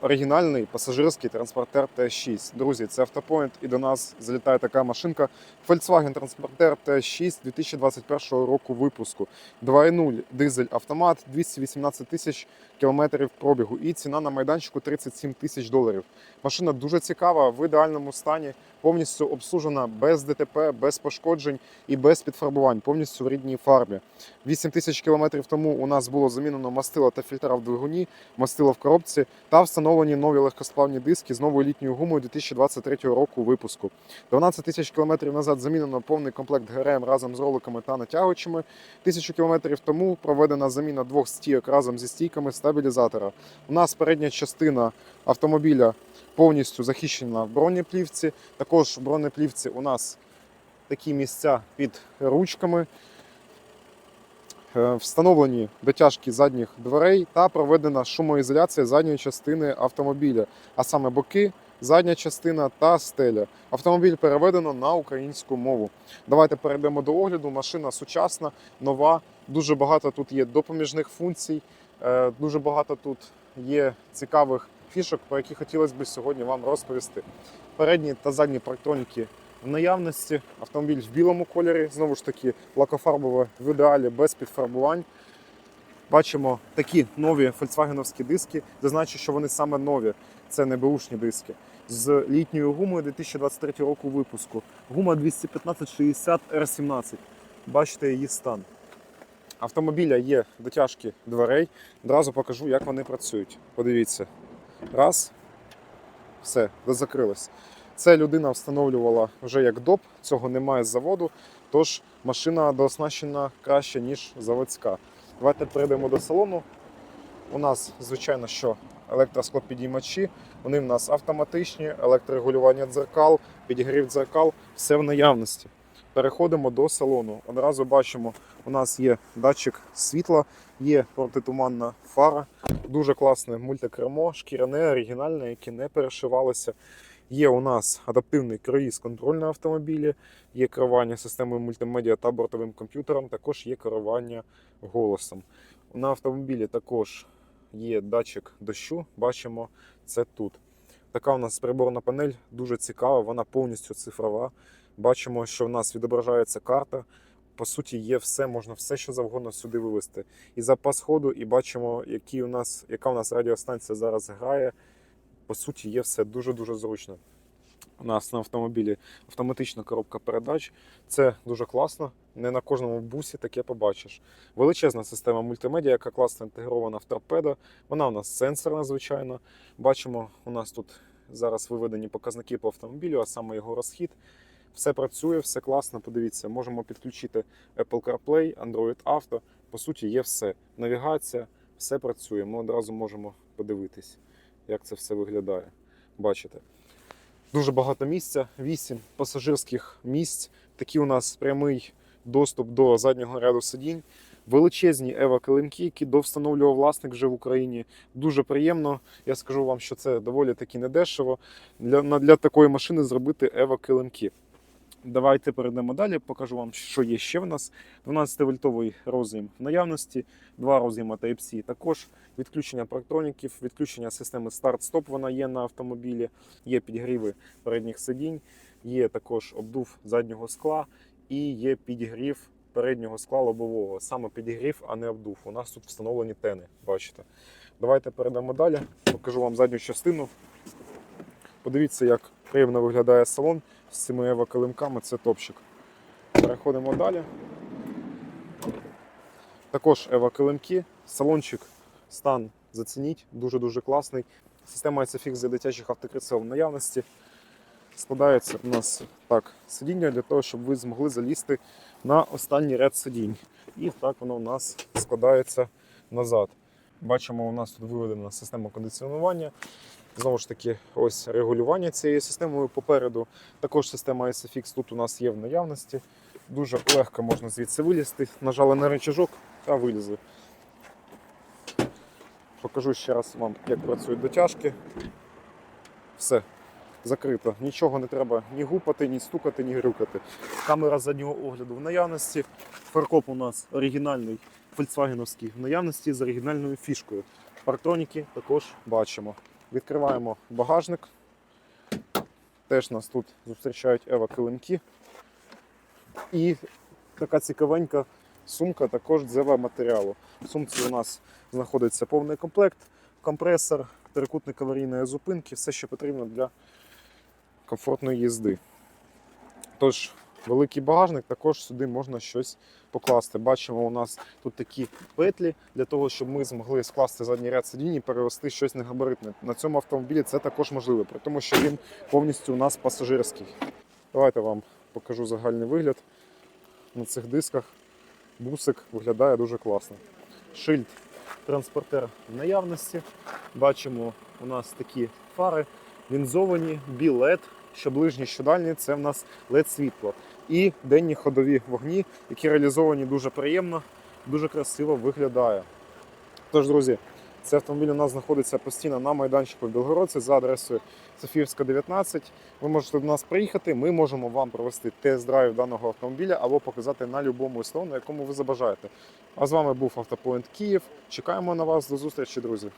Оригінальний пасажирський транспортер Т6. Друзі, це автопоінт, і до нас залітає така машинка Volkswagen Transporter Т6 2021 року випуску. 2.0 дизель автомат, 218 тисяч кілометрів пробігу. І ціна на майданчику 37 тисяч доларів. Машина дуже цікава, в ідеальному стані, повністю обслужена без ДТП, без пошкоджень і без підфарбувань, повністю в рідній фарбі. 8 тисяч кілометрів тому у нас було замінено мастило та фільтра в двигуні, мастило в коробці та встановлені нові легкосплавні диски з новою літньою гумою 2023 року випуску. 12 тисяч кілометрів назад замінено повний комплект ГРМ разом з роликами та натягувачами. Тисячу кілометрів тому проведена заміна двох стійок разом зі стійками стабілізатора. У нас передня частина автомобіля повністю захищена в бронеплівці. Також в бронеплівці у нас такі місця під ручками. Е, Встановлені дотяжки задніх дверей та проведена шумоізоляція задньої частини автомобіля, а саме боки, задня частина та стеля. Автомобіль переведено на українську мову. Давайте перейдемо до огляду. Машина сучасна, нова. Дуже багато тут є допоміжних функцій, е, дуже багато тут є цікавих фішок, про які хотілося б сьогодні вам розповісти. Передні та задні парктроніки в наявності. Автомобіль в білому кольорі, знову ж таки, лакофарбове в ідеалі без підфарбувань. Бачимо такі нові фольксвагеновські диски. Зазначу, що вони саме нові, це не беушні диски. З літньою гумою 2023 року випуску. Гума 215-60 R17. Бачите її стан. Автомобіля є дотяжки дверей. Одразу покажу, як вони працюють. Подивіться. Раз. Все, закрилось. Це людина встановлювала вже як доп, цього немає з заводу, тож машина дооснащена краще, ніж заводська. Давайте перейдемо до салону. У нас, звичайно, що електросклопідіймачі, вони в нас автоматичні, електрорегулювання дзеркал, підігрів дзеркал, все в наявності. Переходимо до салону. Одразу бачимо, у нас є датчик світла, є протитуманна фара, дуже класне мультикермо, шкіряне, оригінальне, яке не перешивалося. Є у нас адаптивний круїз контроль на автомобілі, є керування системою мультимедіа та бортовим комп'ютером, також є керування голосом. На автомобілі також є датчик дощу, бачимо це тут. Така у нас приборна панель дуже цікава, вона повністю цифрова. Бачимо, що в нас відображається карта. По суті, є все, можна все, що завгодно сюди вивести. І запас ходу, і бачимо, які у нас, яка у нас радіостанція зараз грає. По суті, є все дуже-дуже зручно. У нас на автомобілі автоматична коробка передач. Це дуже класно. Не на кожному бусі таке побачиш. Величезна система мультимедіа, яка класно інтегрована в торпедо. Вона у нас сенсорна, звичайно. Бачимо, у нас тут зараз виведені показники по автомобілю, а саме його розхід. Все працює, все класно. Подивіться, можемо підключити Apple CarPlay, Android Auto. По суті, є все. Навігація, все працює. Ми одразу можемо подивитись, як це все виглядає. Бачите. Дуже багато місця, 8 пасажирських місць. Такий у нас прямий доступ до заднього ряду сидінь. Величезні ева килимки, які довстановлював власник вже в Україні. Дуже приємно. Я скажу вам, що це доволі таки недешево для, для такої машини зробити ева килимки. Давайте перейдемо далі, покажу вам, що є ще в нас. 12-вольтовий роз'єм в наявності, два роз'єма Type-C також, відключення парктроніків, відключення системи старт-стоп вона є на автомобілі, є підгріви передніх сидінь, є також обдув заднього скла і є підігрів переднього скла лобового. Саме підігрів, а не обдув. У нас тут встановлені тени, бачите. Давайте перейдемо далі, покажу вам задню частину. Подивіться, як приємно виглядає салон з цими ево-килимками, це топчик. Переходимо далі. Також ево-килимки, салончик, стан зацініть, дуже-дуже класний. Система ISOFIX для дитячих автокрісел в наявності. Складається у нас так сидіння для того, щоб ви змогли залізти на останній ряд сидінь. І так воно у нас складається назад. Бачимо, у нас тут виведена система кондиціонування. Знову ж таки, ось регулювання цією системою попереду. Також система ISOFIX тут у нас є в наявності. Дуже легко можна звідси вилізти. Нажали на рычажок та вилізли. Покажу ще раз вам, як працюють дотяжки. Все, закрито. Нічого не треба ні гупати, ні стукати, ні грюкати. Камера заднього огляду в наявності. Фаркоп у нас оригінальний, фольксвагеновський в наявності з оригінальною фішкою. Парктроніки також бачимо. Відкриваємо багажник. Теж нас тут зустрічають Ева килимки. І така цікавенька сумка також з Ева матеріалу. В сумці у нас знаходиться повний комплект, компресор, трикутник аварійної зупинки, все, що потрібно для комфортної їзди. Тож, великий багажник, також сюди можна щось покласти. Бачимо, у нас тут такі петлі для того, щоб ми змогли скласти задній ряд сидінь і перевести щось негабаритне. На цьому автомобілі це також можливо, при тому, що він повністю у нас пасажирський. Давайте вам покажу загальний вигляд на цих дисках. Бусик виглядає дуже класно. Шильд транспортер в наявності. Бачимо, у нас такі фари лінзовані, білет, що ближні, що дальні, це в нас led світло. І денні ходові вогні, які реалізовані дуже приємно, дуже красиво виглядає. Тож, друзі, цей автомобіль у нас знаходиться постійно на майданчику в Білгородці за адресою Софіївська, 19. Ви можете до нас приїхати, ми можемо вам провести тест-драйв даного автомобіля або показати на будь-якому СТО, на якому ви забажаєте. А з вами був Автопоінт Київ. Чекаємо на вас. До зустрічі, друзі.